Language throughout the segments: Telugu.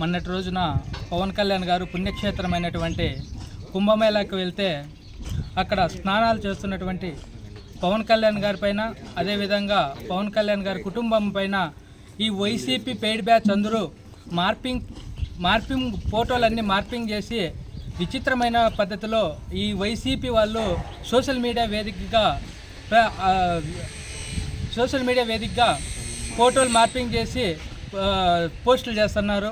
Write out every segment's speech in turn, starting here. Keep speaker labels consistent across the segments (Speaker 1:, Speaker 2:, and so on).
Speaker 1: మొన్నటి రోజున పవన్ కళ్యాణ్ గారు పుణ్యక్షేత్రమైనటువంటి కుంభమేళాకి వెళ్తే అక్కడ స్నానాలు చేస్తున్నటువంటి పవన్ కళ్యాణ్ గారి పైన అదేవిధంగా పవన్ కళ్యాణ్ గారి కుటుంబం పైన ఈ వైసీపీ పెయిడ్ బ్యాచ్ అందరూ మార్పింగ్ మార్పింగ్ ఫోటోలన్నీ మార్పింగ్ చేసి విచిత్రమైన పద్ధతిలో ఈ వైసీపీ వాళ్ళు సోషల్ మీడియా వేదికగా సోషల్ మీడియా వేదికగా ఫోటోలు మార్పింగ్ చేసి పోస్టులు చేస్తున్నారు.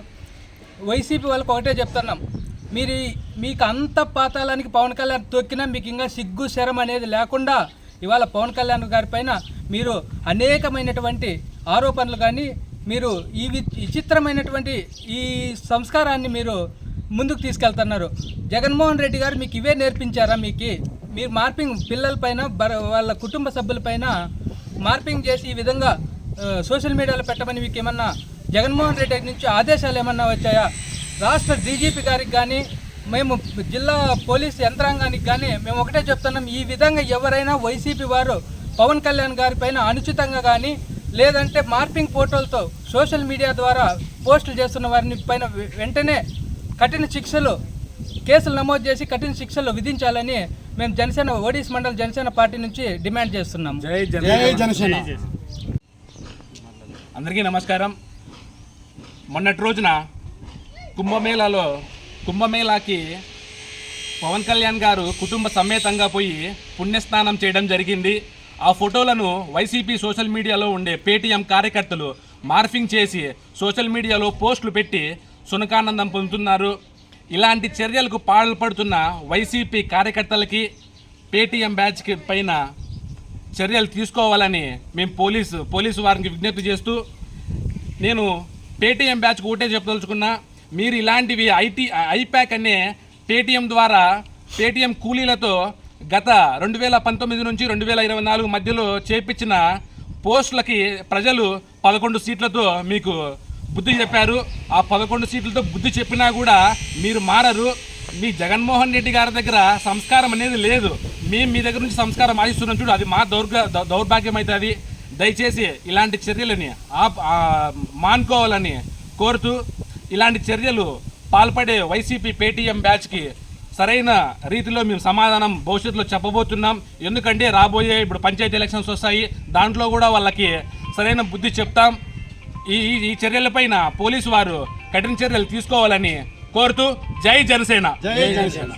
Speaker 1: వైసీపీ వాళ్ళకి ఒకటే చెప్తున్నాం. మీరు మీకు అంత పాతాలానికి పవన్ కళ్యాణ్ తొక్కినా మీకు ఇంకా సిగ్గు శరం అనేది లేకుండా ఇవాళ పవన్ కళ్యాణ్ గారి పైన మీరు అనేకమైనటువంటి ఆరోపణలు కానీ మీరు ఈ విచిత్రమైనటువంటి ఈ సంస్కారాన్ని మీరు ముందుకు తీసుకెళ్తున్నారు. జగన్మోహన్ రెడ్డి గారు మీకు ఇవే నేర్పించారా మీకు? మీరు మార్పింగ్ పిల్లలపైన బ వాళ్ళ కుటుంబ సభ్యులపైన మార్పింగ్ చేసి ఈ విధంగా సోషల్ మీడియాలో పెట్టమని మీకు ఏమన్నా జగన్మోహన్ రెడ్డి నుంచి ఆదేశాలు ఏమన్నా వచ్చాయా? రాష్ట్ర డీజీపీ గారికి కానీ మేము జిల్లా పోలీస్ యంత్రాంగానికి కానీ మేము ఒకటే చెప్తున్నాం ఈ విధంగా ఎవరైనా వైసీపీ వారు పవన్ కళ్యాణ్ గారి పైన అనుచితంగా కానీ లేదంటే మార్పింగ్ ఫోటోలతో సోషల్ మీడియా ద్వారా పోస్టులు చేస్తున్న వారిని పైన వెంటనే కఠిన శిక్షలు కేసులు నమోదు చేసి కఠిన శిక్షలు విధించాలని మేము జనసేన ఓడిస్ మండల జనసేన పార్టీ నుంచి డిమాండ్ చేస్తున్నాం
Speaker 2: జై
Speaker 3: జై జనసేన.
Speaker 2: అందరికీ నమస్కారం. మొన్నటి రోజున కుంభమేళాలో కుంభమేళాకి పవన్ కళ్యాణ్ గారు కుటుంబ సమేతంగా పోయి పుణ్యస్నానం చేయడం జరిగింది. ఆ ఫోటోలను వైసీపీ సోషల్ మీడియాలో ఉండే పేటీఎం కార్యకర్తలు మార్ఫింగ్ చేసి సోషల్ మీడియాలో పోస్టులు పెట్టి సునకానందం పొందుతున్నారు. ఇలాంటి చర్యలకు పాల్పడుతున్న వైసీపీ కార్యకర్తలకి పేటీఎం బ్యాచ్కి పైన చర్యలు తీసుకోవాలని మేము పోలీసు పోలీసు వారికి విజ్ఞప్తి చేస్తూ నేను పేటీఎం బ్యాచ్కి ఒకటే చెప్పదలుచుకున్నా మీరు ఇలాంటివి ఐటీ ఐప్యాక్ అనే పేటీఎం ద్వారా పేటీఎం కూలీలతో గత రెండు వేల పంతొమ్మిది నుంచి రెండు వేల ఇరవై నాలుగు మధ్యలో చేపించిన పోస్టులకి ప్రజలు పదకొండు సీట్లతో మీకు బుద్ధి చెప్పారు. ఆ పదకొండు సీట్లతో బుద్ధి చెప్పినా కూడా మీరు మారరు. మీ జగన్మోహన్ రెడ్డి గారి దగ్గర సంస్కారం అనేది లేదు. మేము మీ దగ్గర నుంచి సంస్కారం ఆశిస్తున్నాం చూడు అది మా దౌర్గ దౌర్భాగ్యం అవుతుంది దయచేసి ఇలాంటి చర్యలని మానుకోవాలని కోరుతూ ఇలాంటి చర్యలు పాల్పడే వైసీపీ పేటీఎం బ్యాచ్కి సరైన రీతిలో మేము సమాధానం భవిష్యత్తులో చెప్పబోతున్నాం. ఎందుకంటే రాబోయే ఇప్పుడు పంచాయతీ ఎలక్షన్స్ వస్తాయి. దాంట్లో కూడా వాళ్ళకి సరైన బుద్ధి చెప్తాం. ఈ ఈ- ఈ చర్యలపైన పోలీసు వారు కఠిన చర్యలు తీసుకోవాలని కోరుతూ జై జనసేన.
Speaker 3: జై జనసేన.